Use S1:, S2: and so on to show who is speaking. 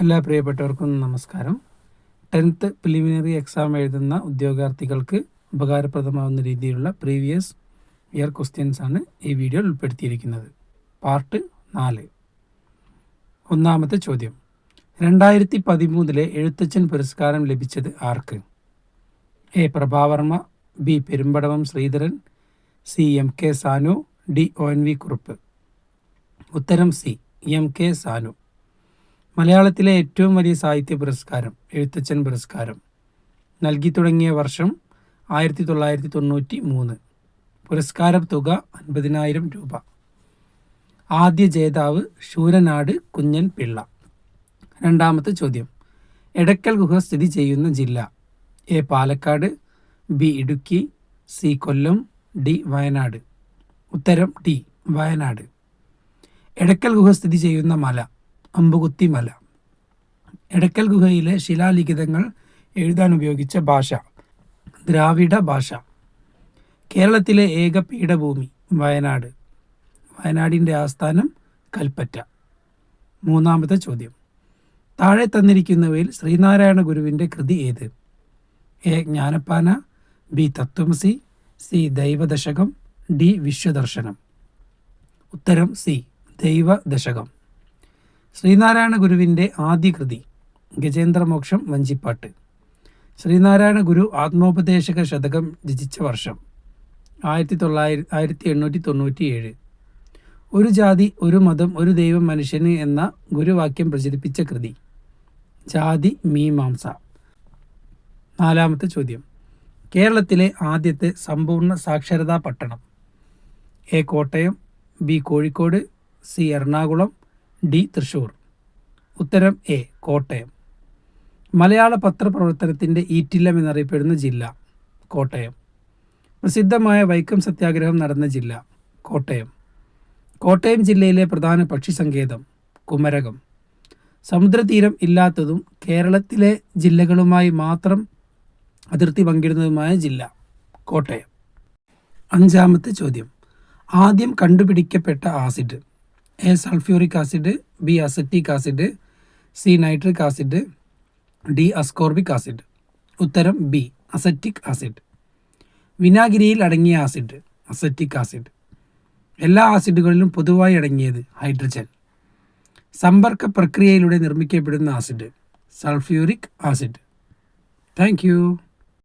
S1: എല്ലാ പ്രിയപ്പെട്ടവർക്കും നമസ്കാരം. ടെൻത്ത് പ്രിലിമിനറി എക്സാം എഴുതുന്ന ഉദ്യോഗാർത്ഥികൾക്ക് ഉപകാരപ്രദമാവുന്ന രീതിയിലുള്ള പ്രീവിയസ് ഇയർ ക്വസ്റ്റ്യൻസ് ആണ് ഈ വീഡിയോയിൽ ഉൾപ്പെടുത്തിയിരിക്കുന്നത്. പാർട്ട് നാല്. ഒന്നാമത്തെ ചോദ്യം. രണ്ടായിരത്തി പതിമൂന്നിലെ എഴുത്തച്ഛൻ പുരസ്കാരം ലഭിച്ചത് ആർക്ക്? A. Prabhavarma B. Perumbadavam Sreedharan C. M. K. Sanu D. O. N. V. Kurup. ഉത്തരം സി. എം. കെ. സാനു. മലയാളത്തിലെ ഏറ്റവും വലിയ സാഹിത്യ പുരസ്കാരം എഴുത്തച്ഛൻ പുരസ്കാരം. നൽകി തുടങ്ങിയ വർഷം ആയിരത്തി തൊള്ളായിരത്തി തൊണ്ണൂറ്റി മൂന്ന് പുരസ്കാര തുക അൻപതിനായിരം രൂപ. ആദ്യ ജേതാവ് ശൂരനാട് കുഞ്ഞൻ പിള്ള. രണ്ടാമത്തെ ചോദ്യം. എടക്കൽ ഗുഹ സ്ഥിതി ചെയ്യുന്ന ജില്ല. A Palakkad B Idukki C Kollam D Wayanad. ഉത്തരം ഡി വയനാട്. എടക്കൽ ഗുഹ സ്ഥിതി ചെയ്യുന്ന മല അമ്പുകുത്തി മല. എടക്കൽ ഗുഹയിലെ ശിലാലിഖിതങ്ങൾ എഴുതാൻ ഉപയോഗിച്ച ഭാഷ ദ്രാവിഡ ഭാഷ. കേരളത്തിലെ ഏക പീഠഭൂമി വയനാട്. വയനാടിന്റെ ആസ്ഥാനം കൽപ്പറ്റ. മൂന്നാമത്തെ ചോദ്യം. താഴെ തന്നിരിക്കുന്നവയിൽ ശ്രീനാരായണ ഗുരുവിന്റെ കൃതി ഏത്? A. Jnanappana B. Tatvamasi C. Daivadasakam D. Vishwadarshanam. ഉത്തരം സി. ദൈവദശകം. ശ്രീനാരായണ ഗുരുവിന്റെ ആദ്യ കൃതി. ഗജേന്ദ്രമോക്ഷം വഞ്ചിപ്പാട്ട്. ശ്രീനാരായണ ഗുരു ആത്മോപദേശക ശതകം രചിച്ച വർഷം ആയിരത്തി തൊള്ളായിരത്തി ആയിരത്തി എണ്ണൂറ്റി തൊണ്ണൂറ്റി ഏഴ് ഒരു ജാതി ഒരു മതം ഒരു ദൈവം മനുഷ്യന് എന്ന ഗുരുവാക്യം പ്രചരിപ്പിച്ച കൃതി. ജാതി മീമാംസ നാലാമത്തെ ചോദ്യം. കേരളത്തിലെ ആദ്യത്തെ സമ്പൂർണ സാക്ഷരതാ പട്ടണം. A Kottayam B Kozhikode C Ernakulam D Thrissur. ഉത്തരം എ കോട്ടയം. മലയാള പത്രപ്രവർത്തനത്തിന്റെ ഈറ്റില്ലം എന്നറിയപ്പെടുന്ന ജില്ല കോട്ടയം. പ്രസിദ്ധമായ വൈക്കം സത്യാഗ്രഹം നടന്ന ജില്ല കോട്ടയം. കോട്ടയം ജില്ലയിലെ പ്രധാന പക്ഷി സങ്കേതം കുമരകം. സമുദ്രതീരം ഇല്ലാത്തതും കേരളത്തിലെ ജില്ലകളുമായി മാത്രം അതിർത്തി പങ്കിടുന്നതുമായ ജില്ല കോട്ടയം. അഞ്ചാമത്തെ ചോദ്യം. ആദ്യം കണ്ടുപിടിക്കപ്പെട്ട acid A sulphuric acid B acetic acid C nitric acid D ascorbic acid. ഉത്തരം ബി അസറ്റിക് ആസിഡ്. വിനാഗിരിയിൽ അടങ്ങിയ ആസിഡ് അസറ്റിക് ആസിഡ്. എല്ലാ ആസിഡുകളിലും പൊതുവായി അടങ്ങിയത് ഹൈഡ്രജൻ. സമ്പർക്ക പ്രക്രിയയിലൂടെ നിർമ്മിക്കപ്പെടുന്ന ആസിഡ് സൾഫ്യൂറിക് ആസിഡ്. താങ്ക്